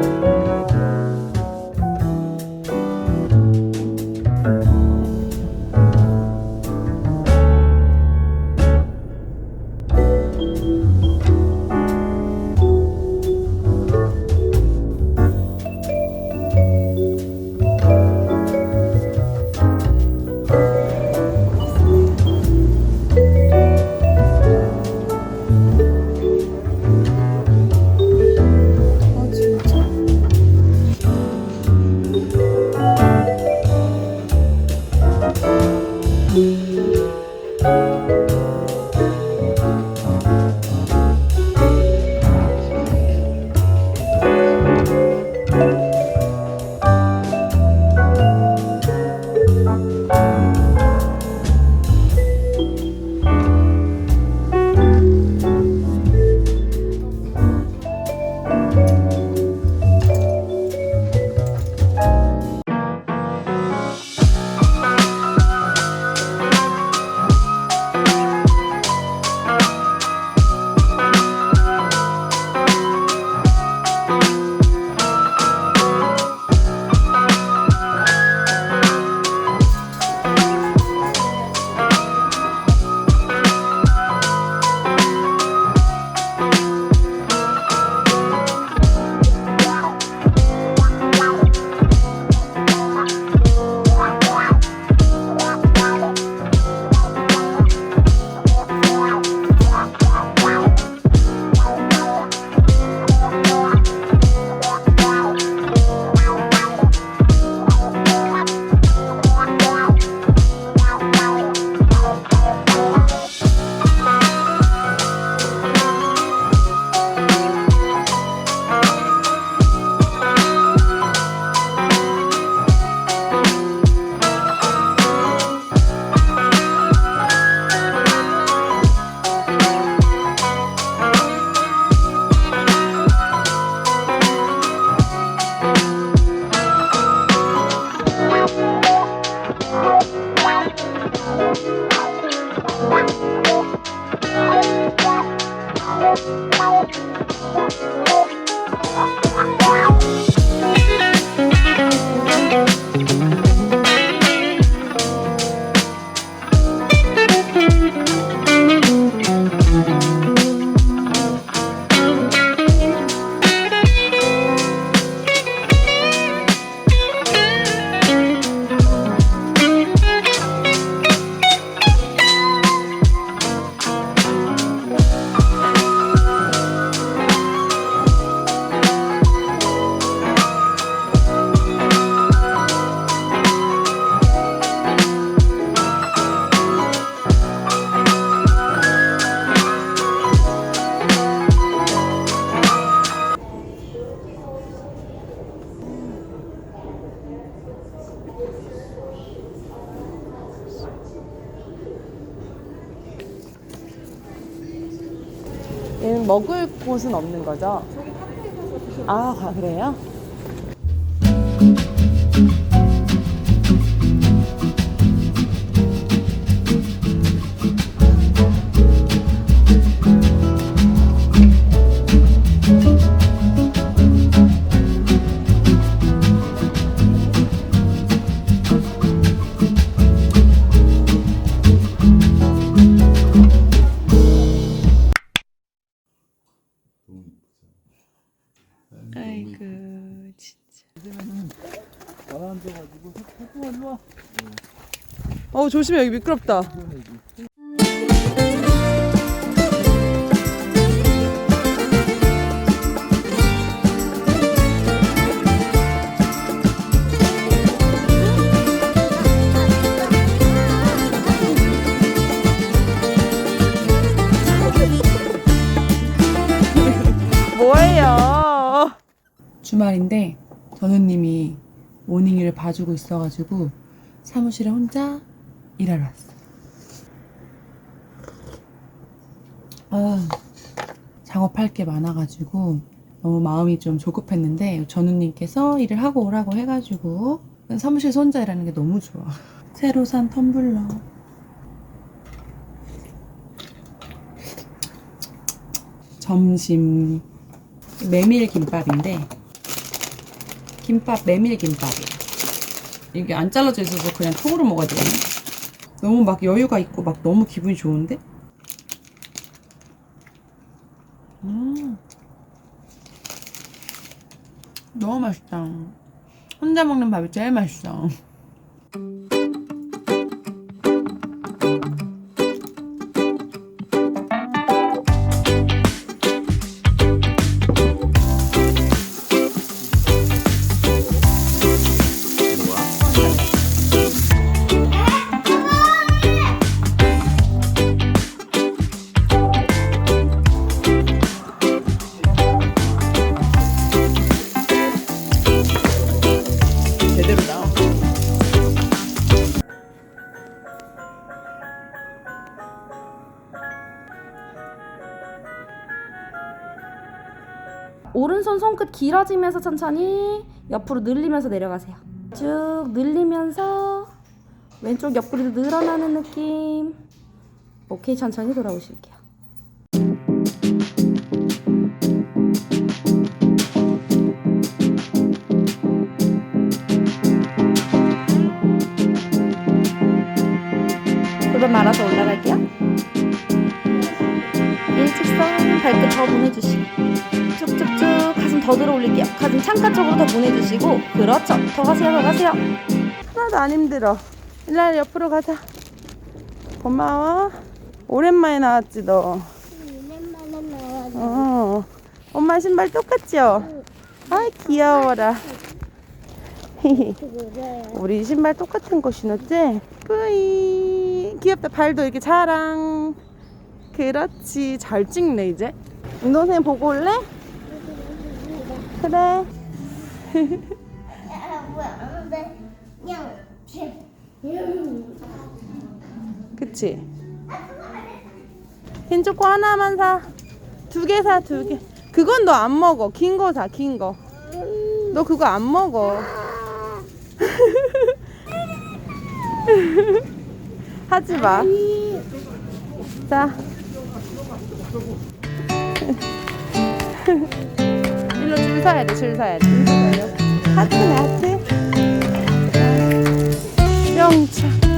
아 Thank 얘는 먹을 곳은 없는 거죠? 아 그래요? 어 조심해 여기 미끄럽다. 뭐예요? 주말인데 전우님이 모닝이를 봐주고 있어가지고 사무실에 혼자 일하러 왔어요. 아, 작업할 게 많아가지고 너무 마음이 좀 조급했는데 전우님께서 일을 하고 오라고 해가지고 사무실에서 혼자 일하는 게 너무 좋아. 새로 산 텀블러. 점심 메밀 김밥인데 김밥 메밀 김밥이에요. 이게 안 잘라져 있어서 그냥 통으로 먹어야 되거든요. 너무 막 여유가 있고 막 너무 기분이 좋은데? 음. 너무 맛있다. 혼자 먹는 밥이 제일 맛있어. 오른손 손끝 길어지면서 천천히 옆으로 늘리면서 내려가세요. 쭉 늘리면서 왼쪽 옆구리도 늘어나는 느낌. 오케이 천천히 돌아오실게요. 골반 말아서 올라갈게요. 일직선 발끝 더 보내주시고 쭉쭉쭉 가슴 더 들어 올릴게요. 가슴 창가 쪽으로 더 보내주시고 그렇죠. 더 가세요, 더 가세요. 하나도 안 힘들어. 일날 옆으로 가자. 고마워. 오랜만에 나왔지 너. 어. 엄마 신발 똑같죠? 아 귀여워라. 우리 신발 똑같은 거 신었지? 뿌이 귀엽다 발도 이렇게 자랑 그렇지 잘 찍네 이제 운동선생 보고 올래? 그래 그치? 흰 초코 하나만 사. 두 개 사, 두 개. 그건 너 안 먹어. 긴 거 사, 긴 거. 너 그거 안 먹어. 하지 마. 자. 일로 줄 서야 돼, 줄 서야 돼. 하트네, 하트. 영차.